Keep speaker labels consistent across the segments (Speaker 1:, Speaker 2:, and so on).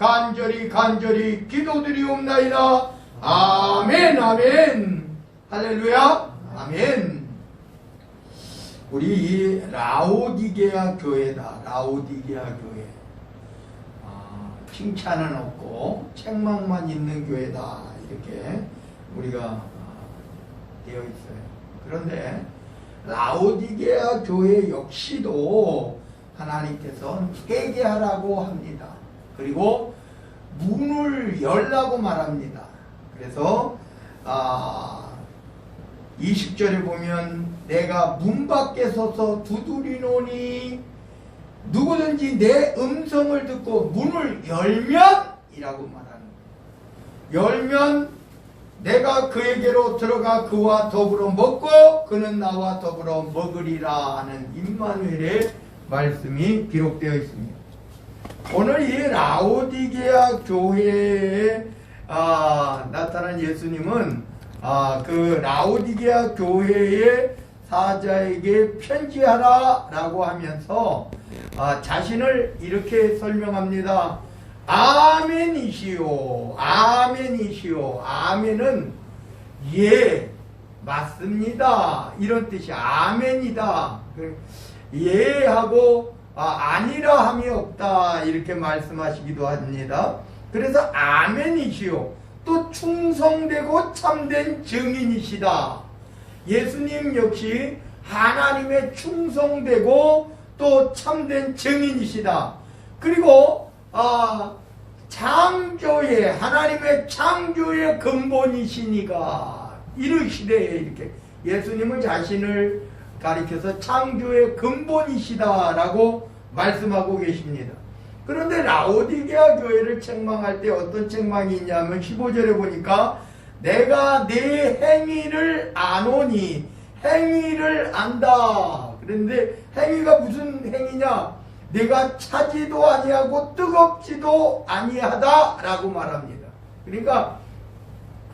Speaker 1: 간절히 간절히 기도드리옵나이다. 아멘 아멘. 할렐루야. 아멘. 우리 이 라오디게아 교회다. 라오디게아 교회. 아, 칭찬은 없고 책망만 있는 교회다. 이렇게 우리가 아, 되어 있어요. 그런데 라오디게아 교회 역시도 하나님께서 회개하라고 합니다 그리고 문을 열라고 말합니다 그래서 아 20절에 보면 내가 문 밖에 서서 두드리노니 누구든지 내 음성을 듣고 문을 열면 이라고 말하는. 열면 내가 그에게로 들어가 그와 더불어 먹고 그는 나와 더불어 먹으리라 하는 임마누엘의 말씀이 기록되어 있습니다. 오늘 이 라오디게아 교회에 아, 나타난 예수님은 아, 그 라오디게아 교회의 사자에게 편지하라 라고 하면서 아, 자신을 이렇게 설명합니다. 아멘이시오, 아멘이시오, 아멘은 예 맞습니다 이런 뜻이 아멘이다. 그, 예 하고 아, 아니라 함이 없다 이렇게 말씀하시기도 합니다. 그래서 아멘이시오. 또 충성되고 참된 증인이시다. 예수님 역시 하나님의 충성되고 또 참된 증인이시다. 그리고 아, 창조의 하나님의 창조의 근본이시니가 이르시되 이렇게 예수님은 자신을 가리켜서 창조의 근본이시다라고 말씀하고 계십니다. 그런데 라오디게아 교회를 책망할 때 어떤 책망이 있냐면 15절에 보니까 내가 내 행위를 아노니 행위를 안다. 그런데 행위가 무슨 행위냐? 내가 차지도 아니하고 뜨겁지도 아니하다라고 말합니다. 그러니까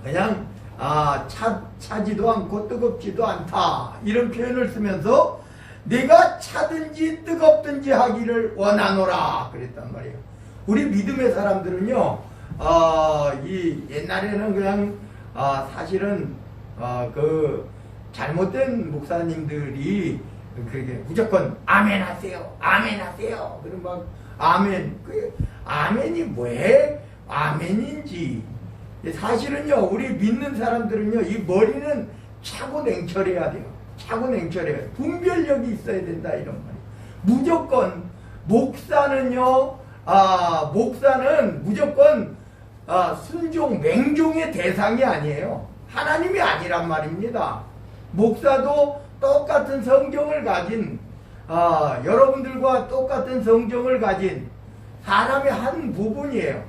Speaker 1: 그냥 아, 차, 차지도 않고 뜨겁지도 않다. 이런 표현을 쓰면서 내가 차든지 뜨겁든지 하기를 원하노라. 그랬단 말이에요. 우리 믿음의 사람들은요, 어, 이 옛날에는 그냥, 어, 사실은, 어, 그, 잘못된 목사님들이 그게 무조건 아멘 하세요. 아멘 하세요. 그럼 막, 아멘. 그, 아멘이 왜 아멘인지. 사실은요, 우리 믿는 사람들은요, 이 머리는 차고 냉철해야 돼요. 차고 냉철해야 돼요. 분별력이 있어야 된다, 이런 말이에요. 무조건, 목사는요, 아, 목사는 무조건, 아, 순종, 맹종의 대상이 아니에요. 하나님이 아니란 말입니다. 목사도 똑같은 성경을 가진, 아, 여러분들과 똑같은 성경을 가진 사람의 한 부분이에요.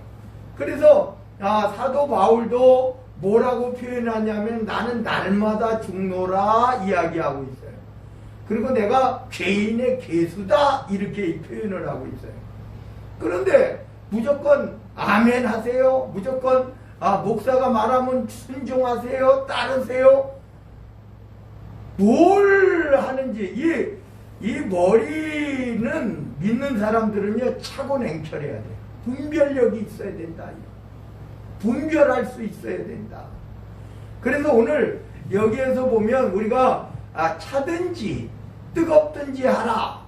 Speaker 1: 그래서 아, 사도 바울도 뭐라고 표현하냐면 나는 날마다 죽노라 이야기하고 있어요. 그리고 내가 죄인의 개수다 이렇게 표현을 하고 있어요. 그런데 무조건 아멘 하세요. 무조건 아, 목사가 말하면 순종하세요. 따르세요. 뭘 하는지 이, 이 머리는 믿는 사람들은요 차고 냉철해야 돼요. 분별력이 있어야 된다. 분별할 수 있어야 된다. 그래서 오늘 여기에서 보면 우리가 아, 차든지 뜨겁든지 하라.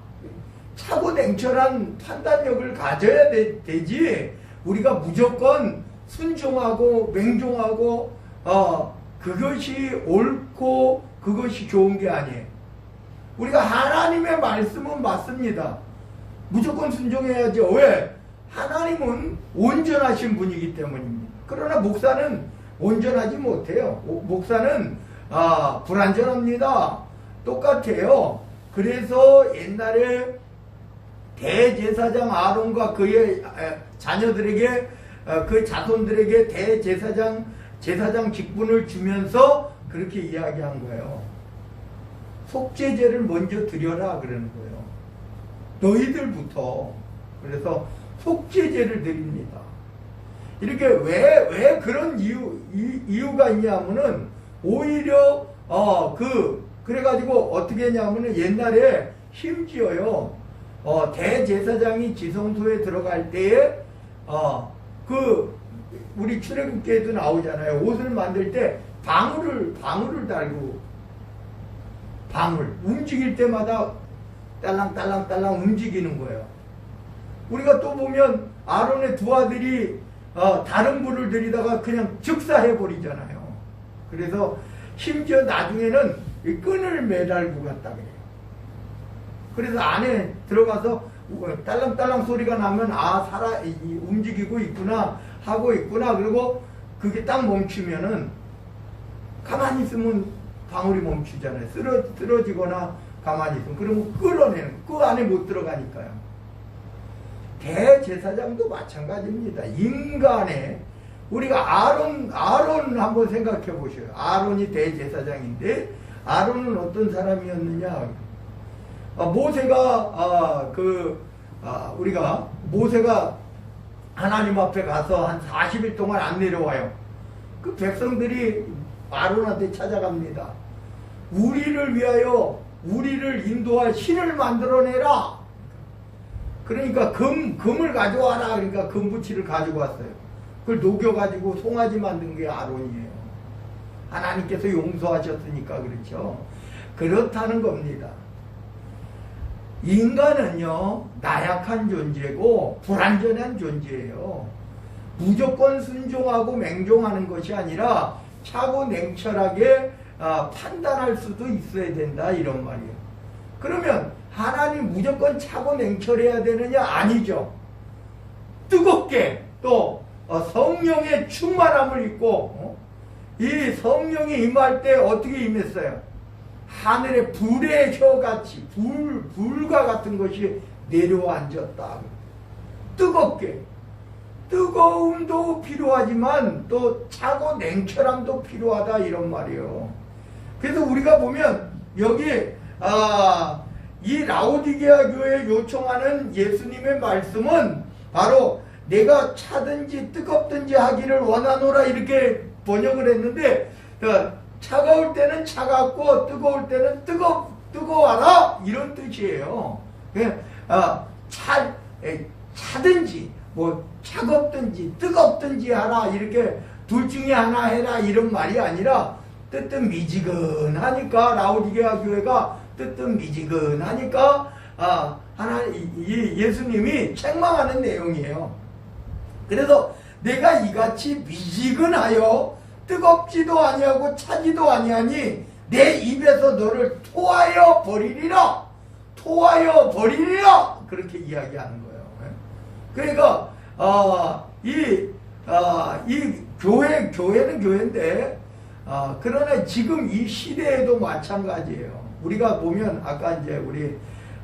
Speaker 1: 차고 냉철한 판단력을 가져야 되, 지 우리가 무조건 순종하고 맹종하고 어, 그것이 옳고 그것이 좋은 게 아니에요. 우리가 하나님의 말씀은 맞습니다. 무조건 순종해야죠. 왜? 하나님은 온전하신 분이기 때문입니다. 그러나 목사는 온전하지 못해요. 목사는 아, 불완전합니다. 똑같아요. 그래서 옛날에 대제사장 아론과 그의 자녀들에게 어, 그 자손들에게 대제사장 제사장 직분을 주면서 그렇게 이야기한 거예요. 속죄제를 먼저 드려라 그러는 거예요. 너희들부터 그래서 속죄제를 드립니다. 이렇게 왜, 왜 그런 이유, 이, 유 가 있냐면은 오히려, 어, 그, 그래가지고 어떻게 했냐면은 옛날에 심지어요, 어, 대제사장이 지성소에 들어갈 때에, 어, 그 우리 출애굽기에도 나오잖아요. 옷을 만들 때 방울을 방울을 달고 방울 움직일 때마다 딸랑딸랑딸랑 움직이는 거예요. 우리가 또 보면 아론의 두 아들이 어, 다른 불을 들이다가 그냥 즉사해 버리잖아요. 그래서 심지어 나중에는 이 끈을 매달고 갔다 그래요. 그래서 안에 들어가서 딸랑딸랑 소리가 나면 아 살아 움직이고 있구나 하고 있구나 그리고 그게 딱 멈추면은 가만히 있으면 방울이 멈추잖아요. 쓰러, 쓰러지거나 가만히 있으면 그러면 끌어내는 그 안에 못 들어가니까요. 대제사장도 마찬가지입니다. 인간의 우리가 아론 아론 한번 생각해 보셔요. 아론이 대제사장인데 아론은 어떤 사람이었느냐? 아, 모세가 아, 그 아, 우리가 모세가 하나님 앞에 가서 한 40일 동안 안 내려와요. 그 백성들이 아론한테 찾아갑니다. 우리를 위하여 우리를 인도할 신을 만들어내라. 그러니까 금 금을 가져와라. 그러니까 금부치를 가지고 왔어요. 그걸 녹여가지고 송아지 만든 게 아론이에요. 하나님께서 용서하셨으니까 그렇죠. 그렇다는 겁니다. 인간은요, 나약한 존재고, 불완전한 존재예요. 무조건 순종하고 맹종하는 것이 아니라, 차고 냉철하게 아, 판단할 수도 있어야 된다, 이런 말이에요. 그러면, 하나님 무조건 차고 냉철해야 되느냐? 아니죠. 뜨겁게, 또, 어, 성령의 충만함을 입고, 어? 이 성령이 임할 때 어떻게 임했어요? 하늘의 불의 혀같이 불, 불과 같은 것이 내려앉았다. 뜨겁게. 뜨거움도 필요하지만 또 차고 냉철함도 필요하다 이런 말이에요. 그래서 우리가 보면 여기 아, 이 라오디게아 교회 요청하는 예수님의 말씀은 바로 내가 차든지 뜨겁든지 하기를 원하노라 이렇게 번역을 했는데 어, 차가울 때는 차갑고 뜨거울 때는 뜨거 뜨거워라 이런 뜻이에요. 예, 아, 차 에, 차든지 뭐 차갑든지 뜨겁든지 하라 이렇게 둘 중에 하나 해라 이런 말이 아니라 뜨뜻 미지근하니까 라우디게아 교회가 뜨뜻 미지근하니까 아 하나 이, 이 예수님이 책망하는 내용이에요. 그래서 내가 이같이 미지근하여 뜨겁지도 아니하고 차지도 아니하니 내 입에서 너를 토하여 버리리라 토하여 버리리라 그렇게 이야기하는 거예요. 그러니까 어, 이, 어, 이 교회 교회는 교회인데 어, 그러나 지금 이 시대에도 마찬가지예요. 우리가 보면 아까 이제 우리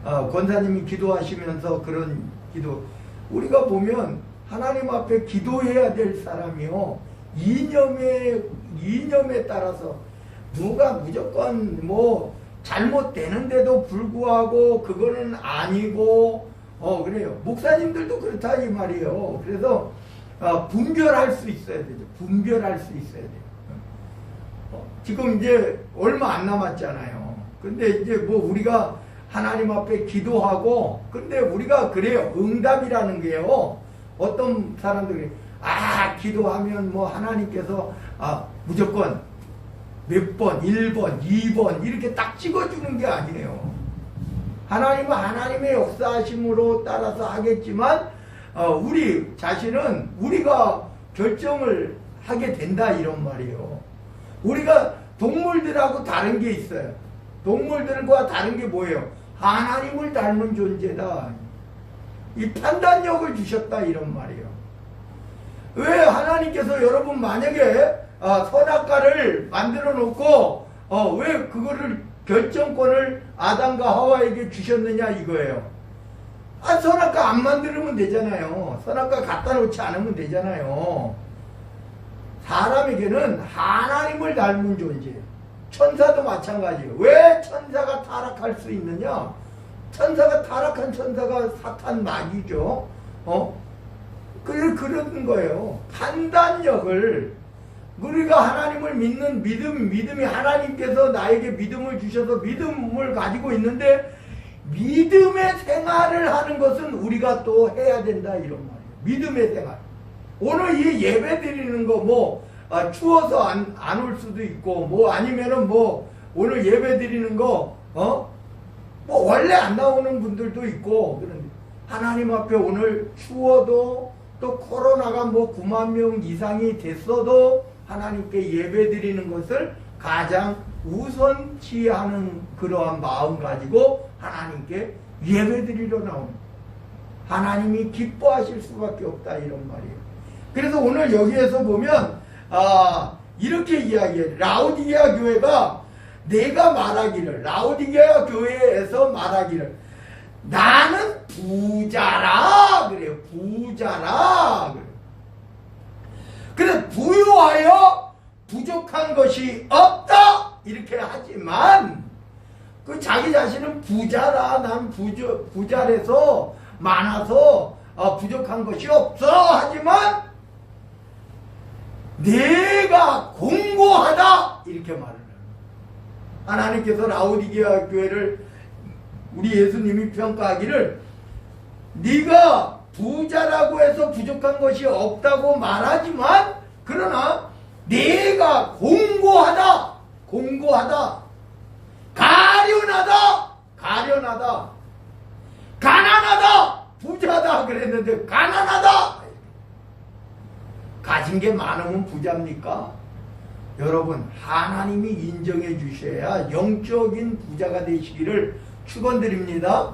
Speaker 1: 어, 권사님이 기도하시면서 그런 기도. 우리가 보면 하나님 앞에 기도해야 될 사람이요. 이념에 이념에 따라서 누가 무조건 뭐 잘못되는데도 불구하고 그거는 아니고 어 그래요. 목사님들도 그렇다 이 말이에요. 그래서 어, 분별할 수 있어야 되죠. 분별할 수 있어야 돼요. 어, 지금 이제 얼마 안 남았잖아요 근데 이제 뭐 우리가 하나님 앞에 기도하고 근데 우리가 그래요 응답이라는 게요 어떤 사람들이 아 기도하면 뭐 하나님께서 아 무조건 몇 번, 1번, 2번 이렇게 딱 찍어주는 게 아니에요. 하나님은 하나님의 역사하심으로 따라서 하겠지만 어, 우리 자신은 우리가 결정을 하게 된다 이런 말이에요. 우리가 동물들하고 다른 게 있어요. 동물들과 다른 게 뭐예요? 하나님을 닮은 존재다. 이 판단력을 주셨다 이런 말이에요. 왜 하나님께서 여러분 만약에 어, 선악과를 만들어 놓고 어, 왜 그거를 결정권을 아담과 하와에게 주셨느냐 이거예요. 아 선악과 안 만들면 되잖아요. 선악과 갖다 놓지 않으면 되잖아요. 사람에게는 하나님을 닮은 존재예요. 천사도 마찬가지예요. 왜 천사가 타락할 수 있느냐? 천사가 타락한 천사가 사탄 마귀죠. 어? 그 그런 거예요. 판단력을 우리가 하나님을 믿는 믿음, 믿음이 하나님께서 나에게 믿음을 주셔서 믿음을 가지고 있는데 믿음의 생활을 하는 것은 우리가 또 해야 된다 이런 말이에요. 믿음의 생활. 오늘 이 예배 드리는 거 뭐 추워서 안 안 올 수도 있고 뭐 아니면은 뭐 오늘 예배 드리는 거 어? 뭐 원래 안 나오는 분들도 있고 그런데 하나님 앞에 오늘 추워도 또 코로나가 뭐 9만 명 이상이 됐어도 하나님께 예배 드리는 것을 가장 우선시하는 그러한 마음 가지고 하나님께 예배 드리러 나옵니다. 하나님이 기뻐하실 수밖에 없다 이런 말이에요. 그래서 오늘 여기에서 보면 아 이렇게 이야기해. 라우디게아 교회가 내가 말하기를 라우디게아 교회에서 말하기를 나는 부자라 그래요. 부자라. 그래 부유하여 부족한 것이 없다. 이렇게 하지만 그 자기 자신은 부자라. 난 부자 부자래서 많아서 어, 부족한 것이 없어. 하지만 내가 공고하다! 이렇게 말을 해요. 하나님께서 라우디게아 교회를 우리 예수님이 평가하기를 네가 부자라고 해서 부족한 것이 없다고 말하지만 그러나 내가 공고하다! 공고하다! 가련하다! 가련하다! 가난하다! 부자다! 그랬는데 가난하다 가진 게 많으면 부자입니까? 여러분 하나님이 인정해 주셔야 영적인 부자가 되시기를 축원드립니다.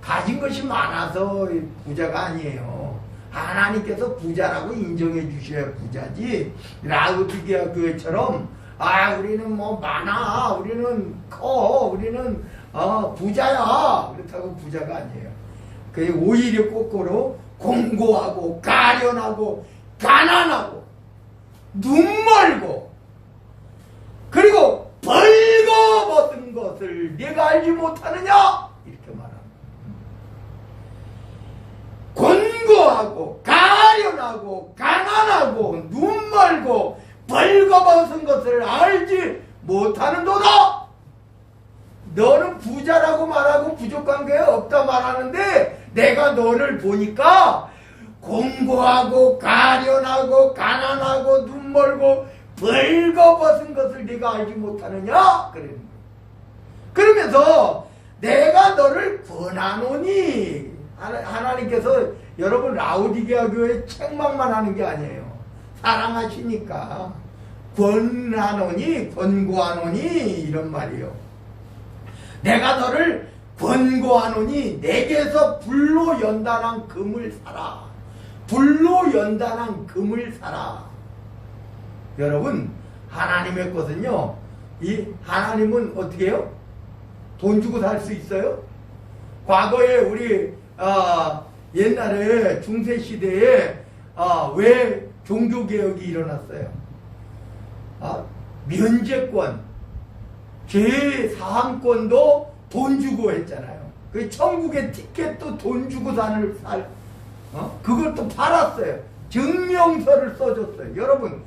Speaker 1: 가진 것이 많아서 부자가 아니에요. 하나님께서 부자라고 인정해 주셔야 부자지. 라우디게아 교회처럼 아 우리는 뭐 많아, 우리는 커, 우리는 어, 부자야. 그렇다고 부자가 아니에요. 그 오히려 거꾸로 공고하고 가련하고 가난하고 눈멀고 그리고 벌거벗은 것을 네가 알지 못하느냐 이렇게 말합니다. 곤고하고 가련하고 가난하고 눈멀고 벌거벗은 것을 알지 못하는도다. 너는 부자라고 말하고 부족한 게 없다 말하는데 내가 너를 보니까 공고하고 가련하고 가난하고 눈멀고 벌거벗은 것을 네가 알지 못하느냐? 그래. 그러면서 내가 너를 권하노니 하나님께서 여러분 라우디게아 교회 책망만 하는 게 아니에요. 사랑하시니까 권하노니 권고하노니 이런 말이요. 내가 너를 권고하노니 내게서 불로 연단한 금을 사라. 불로 연단한 금을 사라. 여러분 하나님의 것은요. 이 하나님은 어떻게 해요? 돈 주고 살 수 있어요? 과거에 우리 아, 옛날에 중세 시대에 아, 왜 종교 개혁이 일어났어요? 아, 면제권, 제 사항권도 돈 주고 했잖아요. 그 천국의 티켓도 돈 주고 사는 살, 어? 그걸 또 팔았어요. 증명서를 써줬어요. 여러분,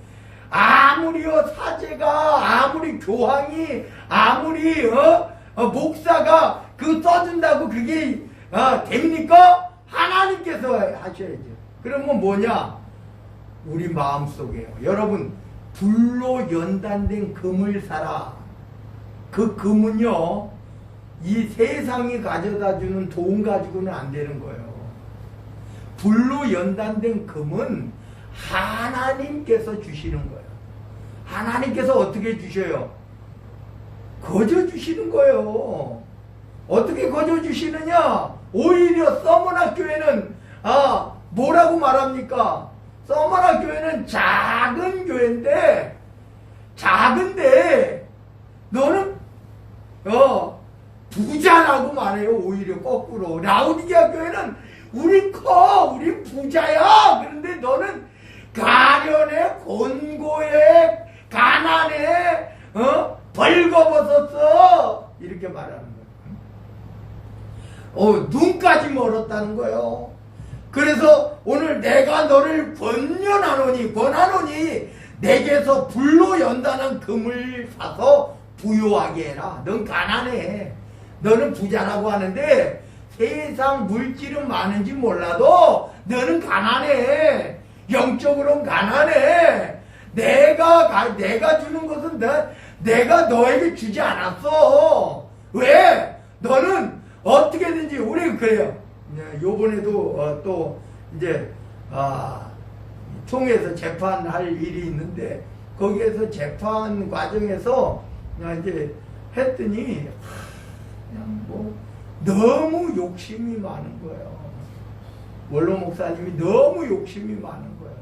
Speaker 1: 아무리요 사제가 아무리 교황이 아무리 어? 어, 목사가 그 써준다고 그게 어, 됩니까? 하나님께서 하셔야죠. 그러면 뭐냐? 우리 마음속에요. 여러분 불로 연단된 금을 사라. 그 금은요 이 세상이 가져다 주는 돈 가지고는 안 되는 거예요. 불로 연단된 금은 하나님께서 주시는 거예요. 하나님께서 어떻게 주셔요? 거저 주시는 거예요. 어떻게 거저 주시느냐? 오히려 서머나 교회는 아 뭐라고 말합니까? 서머나 교회는 작은 교회인데 작은데 너는 어 부자라고 말해요. 오히려 거꾸로 라우디게아 교회는 우리 커 우리 부자야. 그런데 너는 가련해 곤고해 가난해 어 벌거벗었어 이렇게 말하는 거예요. 어 눈까지 멀었다는 거예요. 그래서 오늘 내가 너를 권연하노니 권하노니 내게서 불로 연단한 금을 사서 부유하게 해라. 넌 가난해. 너는 부자라고 하는데 세상 물질은 많은지 몰라도 너는 가난해. 영적으로 가난해. 내가 가- 내가 주는 것은 내, 내가 너에게 주지 않았어. 왜? 너는 어떻게든지 우리 그래요. 네, 요번에도 어, 또 이제 아, 총회에서 재판할 일이 있는데 거기에서 재판 과정에서 이제 했더니 그냥 뭐 너무 욕심이 많은 거예요. 원로 목사님이 너무 욕심이 많은 거예요.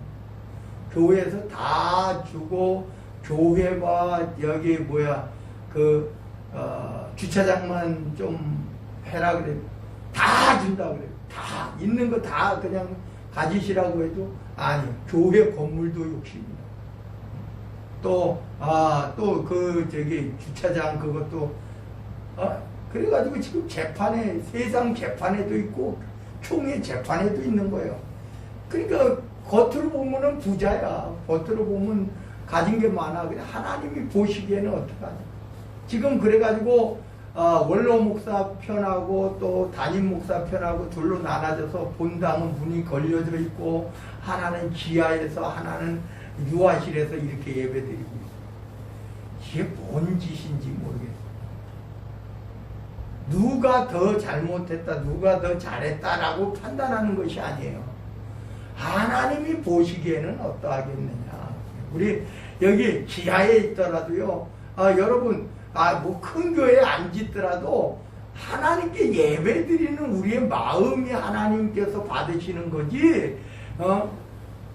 Speaker 1: 교회에서 다 주고 교회와 여기 뭐야 그 어, 주차장만 좀 해라 그래 다 준다 그래 다 있는 거 다 그냥 가지시라고 해도 아니 교회 건물도 욕심이다. 또아또 그 저기 주차장 그것도 아 그래가지고 지금 재판에 세상 재판에도 있고 총회 재판에도 있는 거예요. 그러니까 겉으로 보면은 부자야. 겉으로 보면 가진 게 많아. 근데 하나님이 보시기에는 어떡하냐. 지금 그래가지고 어, 원로 목사 편하고 또 담임 목사 편하고 둘로 나눠져서 본당은 문이 걸려져 있고 하나는 지하에서 하나는 유아실에서 이렇게 예배드리고 있어요. 이게 뭔 짓인지 모르겠어요. 누가 더 잘못했다, 누가 더 잘했다라고 판단하는 것이 아니에요. 하나님이 보시기에는 어떠하겠느냐. 우리 여기 지하에 있더라도요, 아, 여러분, 아, 뭐 큰 교회에 안 짓더라도 하나님께 예배 드리는 우리의 마음이 하나님께서 받으시는 거지, 어?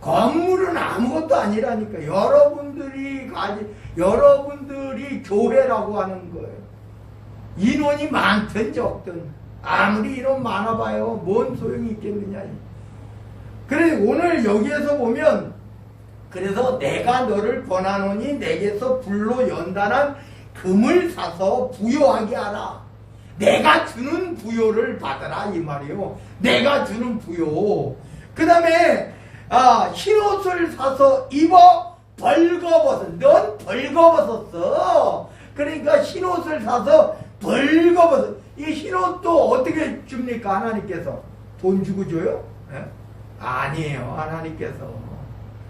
Speaker 1: 건물은 아무것도 아니라니까. 여러분들이 가지, 여러분들이 교회라고 하는 거예요. 인원이 많든 적든 아무리 인원 많아봐요. 뭔 소용이 있겠느냐. 그래 오늘 여기에서 보면 그래서 내가 너를 권하노니 내게서 불로 연단한 금을 사서 부요하게 하라. 내가 주는 부요를 받아라 이 말이에요. 내가 주는 부요 그 다음에 아, 흰옷을 사서 입어 벌거벗은 넌 벌거벗었어. 그러니까 흰옷을 사서 벌거벗은 이 흰옷도 어떻게 줍니까 하나님께서 돈 주고 줘요? 예? 아니에요 하나님께서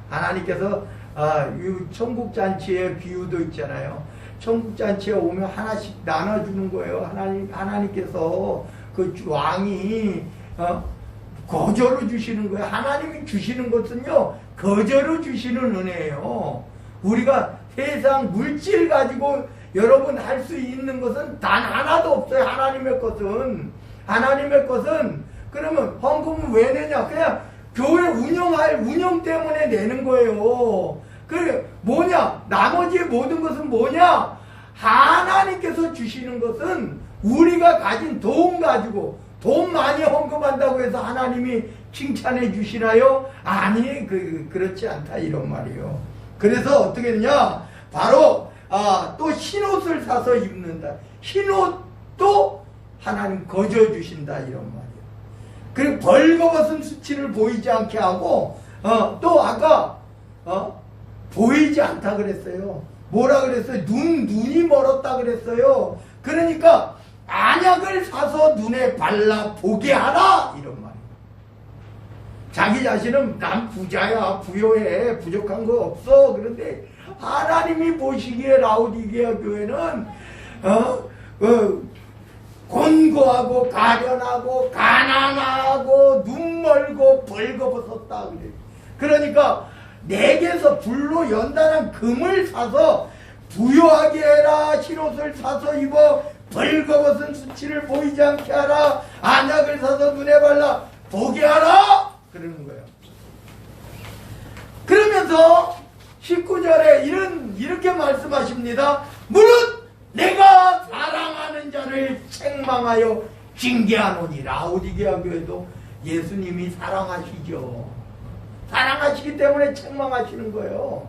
Speaker 1: 하나님께서 아, 이 천국 잔치의 비유도 있잖아요 천국 잔치에 오면 하나씩 나눠주는 거예요 하나님, 하나님께서 그 왕이 어? 거저로 주시는 거예요. 하나님이 주시는 것은요, 거저로 주시는 은혜예요. 우리가 세상 물질 가지고 여러분 할 수 있는 것은 단 하나도 없어요. 하나님의 것은. 하나님의 것은, 그러면 헌금은 왜 내냐? 그냥 교회 운영할 운영 때문에 내는 거예요. 그 뭐냐? 나머지 모든 것은 뭐냐? 하나님께서 주시는 것은 우리가 가진 돈 가지고 돈 많이 헌금한다고 해서 하나님이 칭찬해 주시나요? 아니, 그, 그렇지 않다, 이런 말이에요. 그래서 어떻게 되냐? 바로, 아, 또 흰옷을 사서 입는다. 흰옷도 하나님 거저 주신다, 이런 말이에요. 그리고 벌거벗은 수치를 보이지 않게 하고, 어, 또 아까, 어, 보이지 않다 그랬어요. 뭐라 그랬어요? 눈, 눈이 멀었다 그랬어요. 그러니까, 안약을 사서 눈에 발라 보게 하라 이런 말이에요. 자기 자신은 난 부자야 부여해 부족한 거 없어 그런데 하나님이 보시기에 라우디게아 교회는 어, 어, 곤고하고 가련하고 가난하고 눈 멀고 벌거벗었다 그래. 그러니까 내게서 불로 연단한 금을 사서 부요하게 해라 흰옷을 사서 입어 벌거벗은 수치를 보이지 않게 하라 안약을 사서 눈에 발라 보게 하라! 그러는 거예요 그러면서 19절에 이런 이렇게 말씀하십니다 무릇 내가 사랑하는 자를 책망하여 징계하노니 라 우디게아 교회도 예수님이 사랑하시죠 사랑하시기 때문에 책망하시는 거예요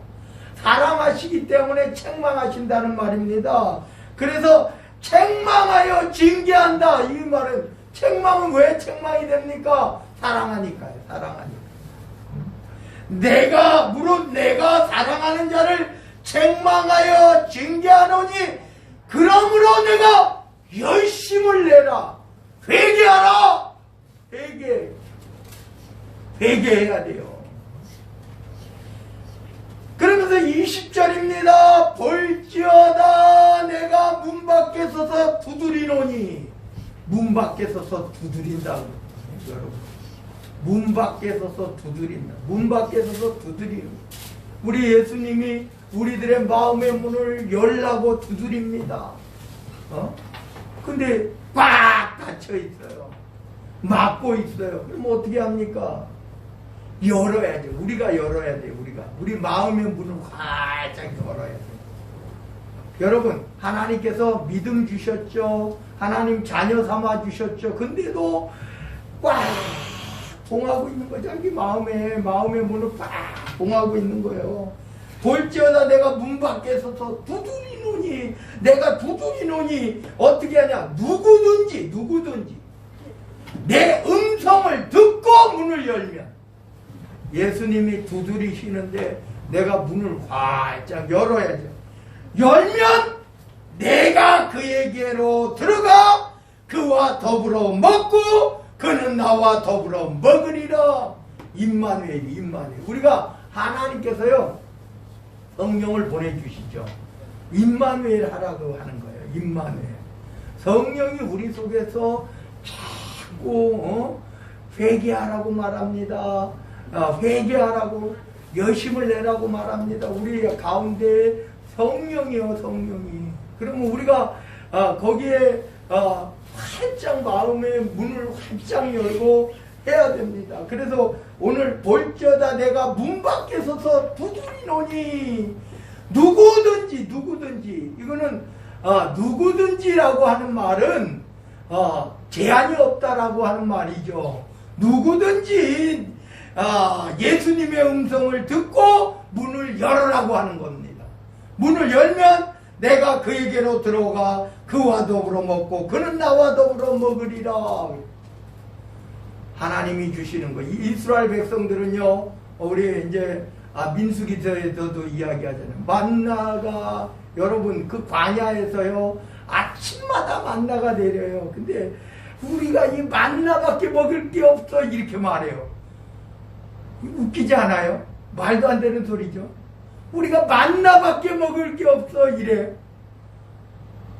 Speaker 1: 사랑하시기 때문에 책망하신다는 말입니다 그래서 책망하여 징계한다. 이 말은 책망은 왜 책망이 됩니까? 사랑하니까요. 사랑하니까. 내가 무릇 내가 사랑하는 자를 책망하여 징계하노니 그러므로 내가 열심을 내라. 회개하라. 회개. 회개해야 돼요. 20절입니다. 볼지어다 내가 문 밖에 서서 두드리노니 문 밖에 서서 두드린다고 여러분 문 밖에 서서 두드린다. 문 밖에 서서 두드리는 우리 예수님이 우리들의 마음의 문을 열라고 두드립니다. 어? 근데 꽉 닫혀 있어요. 막고 있어요. 그럼 어떻게 합니까? 열어야죠. 우리가 열어야 돼요. 우리가 우리 마음의 문을 활짝 열어야 돼요. 여러분 하나님께서 믿음 주셨죠. 하나님 자녀 삼아 주셨죠. 근데도 꽉 봉하고 있는 거죠. 자기 마음에 마음의 문을 꽉 봉하고 있는 거예요. 볼지어다 내가 문 밖에 서서 두드리노니 내가 두드리노니 어떻게 하냐 누구든지 누구든지 내 음성을 듣고 문을 열면 예수님이 두드리시는데 내가 문을 활짝 열어야죠. 열면 내가 그에게로 들어가 그와 더불어 먹고 그는 나와 더불어 먹으리라. 임마누엘, 임마누엘. 우리가 하나님께서요 성령을 보내주시죠. 임마누엘 하라고 하는 거예요. 임마누엘. 성령이 우리 속에서 자꾸 어? 회개하라고 말합니다. 어, 회개하라고 열심을 내라고 말합니다. 우리 가운데 성령이요, 성령이. 그러면 우리가 어, 거기에 어, 활짝 마음의 문을 활짝 열고 해야 됩니다. 그래서 오늘 볼지어다 내가 문 밖에 서서 두드리노니 누구든지 누구든지 이거는 어, 누구든지라고 하는 말은 어, 제한이 없다라고 하는 말이죠. 누구든지 아, 예수님의 음성을 듣고 문을 열으라고 하는 겁니다. 문을 열면 내가 그에게로 들어가 그와 더불어 먹고 그는 나와 더불어 먹으리라. 하나님이 주시는 거. 이스라엘 백성들은요, 우리 이제 아, 민수기서에서도 이야기하잖아요. 만나가 여러분 그 광야에서요 아침마다 만나가 내려요. 근데 우리가 이 만나밖에 먹을 게 없어 이렇게 말해요. 웃기지 않아요? 말도 안 되는 소리죠. 우리가 만나밖에 먹을 게 없어 이래.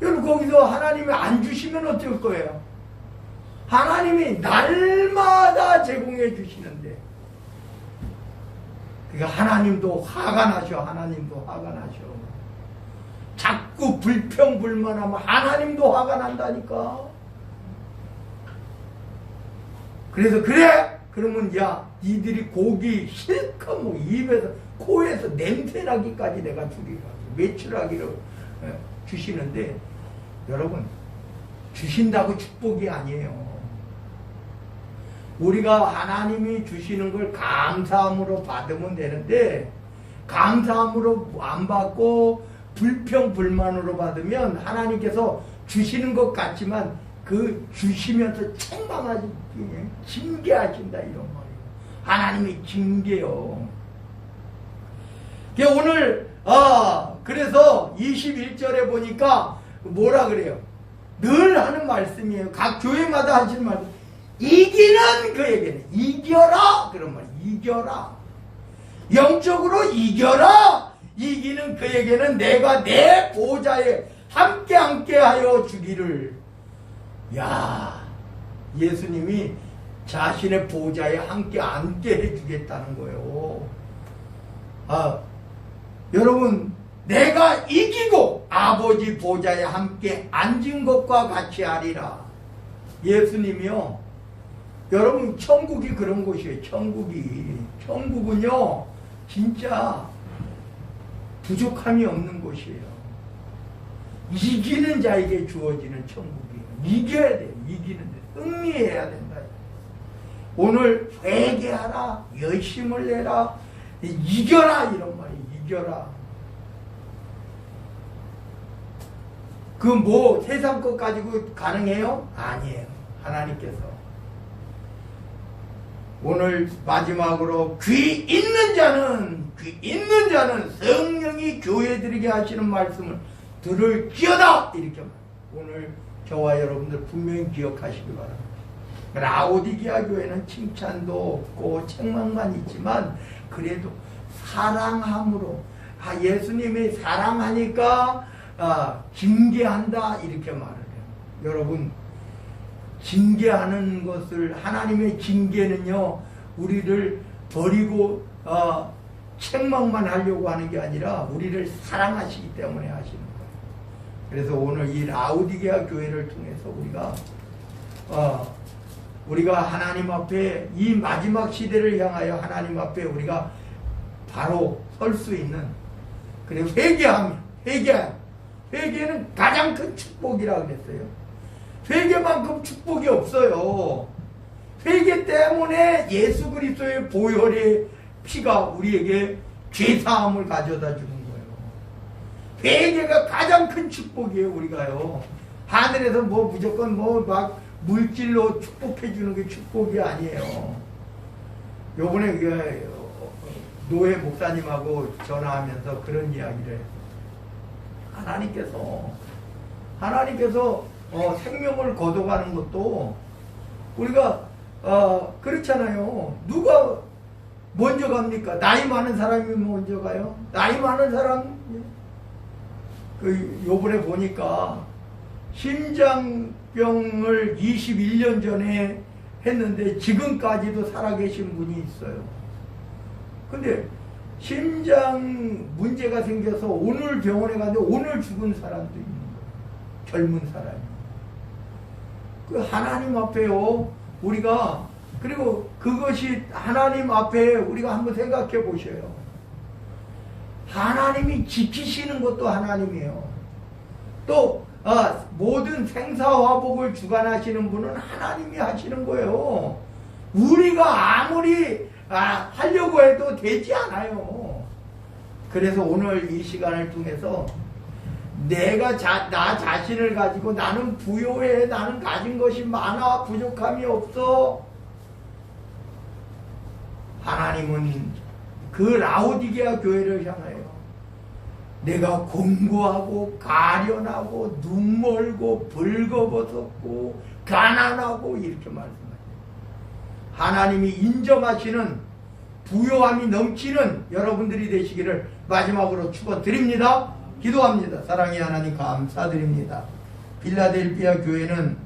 Speaker 1: 여러분 거기서 하나님이 안 주시면 어쩔 거예요? 하나님이 날마다 제공해 주시는데 그러니까 하나님도 화가 나셔 하나님도 화가 나셔 자꾸 불평불만하면 하나님도 화가 난다니까 그래서 그래 그러면 야 니들이 고기 실컷 뭐 입에서 코에서 냄새 나기까지 내가 주리라 매출하기를 예, 주시는데 여러분 주신다고 축복이 아니에요. 우리가 하나님이 주시는 걸 감사함으로 받으면 되는데 감사함으로 안 받고 불평 불만으로 받으면 하나님께서 주시는 것 같지만 그 주시면서 책망하시 징계하신다 이런 말이에요. 하나님이 징계요. 오늘 아 그래서 21절에 보니까 뭐라 그래요? 늘 하는 말씀이에요. 각 교회마다 하시는 말씀. 이기는 그에게는 이겨라 그런 말. 이겨라. 영적으로 이겨라. 이기는 그에게는 내가 내 보좌에 함께 함께 하여 주기를. 야, 예수님이 자신의 보좌에 함께 앉게 해 주겠다는 거예요. 아, 여러분 내가 이기고 아버지 보좌에 함께 앉은 것과 같이 하리라. 예수님이요. 여러분 천국이 그런 곳이에요. 천국이. 천국은요. 진짜 부족함이 없는 곳이에요. 이기는 자에게 주어지는 천국이에요. 이겨야 돼요. 이기는 데. 승리해야 된다. 오늘 회개하라. 열심을 내라. 이겨라. 이런 말 이 이겨라. 그 뭐 세상 것 가지고 가능해요? 아니에요. 하나님께서. 오늘 마지막으로 귀 있는 자는 귀 있는 자는 성령이 교회들에게 하시는 말씀을 들을지어다 이렇게 오늘 저와 여러분들 분명히 기억하시기 바랍니다. 라오디기아 교회는 칭찬도 없고 책망만 있지만 그래도 사랑함으로 아, 예수님이 사랑하니까 아, 징계한다 이렇게 말을 해요. 여러분 징계하는 것을 하나님의 징계는요 우리를 버리고 어, 책망만 하려고 하는 게 아니라 우리를 사랑하시기 때문에 하시는 거예요. 그래서 오늘 이 라우디게아 교회를 통해서 우리가 어, 우리가 하나님 앞에 이 마지막 시대를 향하여 하나님 앞에 우리가 바로 설 수 있는 그리고 회개하면 회개 회개는 가장 큰 축복이라 그랬어요. 회개만큼 축복이 없어요. 회개 때문에 예수 그리스도의 보혈의 피가 우리에게 죄 사함을 가져다 주는 거예요. 회개가 가장 큰 축복이에요, 우리가요. 하늘에서 뭐 무조건 뭐 막 물질로 축복해 주는 게 축복이 아니에요. 요번에 그 노예 목사님하고 전화하면서 그런 이야기를. 하나님께서 하나님께서 어, 생명을 거둬가는 것도 우리가 어, 그렇잖아요. 누가 먼저 갑니까? 나이 많은 사람이 먼저 가요. 나이 많은 사람 그 요번에 보니까 심장병을 21년 전에 했는데 지금까지도 살아계신 분이 있어요. 근데 심장 문제가 생겨서 오늘 병원에 갔는데 오늘 죽은 사람도 있는 거예요. 젊은 사람이. 그 하나님 앞에요. 우리가 그리고 그것이 하나님 앞에 우리가 한번 생각해 보셔요. 하나님이 지키시는 것도 하나님이에요. 또 아, 모든 생사화복을 주관하시는 분은 하나님이 하시는 거예요. 우리가 아무리 아, 하려고 해도 되지 않아요. 그래서 오늘 이 시간을 통해서 내가 자, 나 자신을 가지고 나는 부요해, 나는 가진 것이 많아, 부족함이 없어. 하나님은 그 라오디게아 교회를 향하여 내가 공고하고 가련하고 눈멀고 벌거벗었고 가난하고 이렇게 말씀하세요. 하나님이 인정하시는 부요함이 넘치는 여러분들이 되시기를 마지막으로 축원드립니다. 기도합니다. 사랑의 하나님 감사드립니다. 빌라델피아 교회는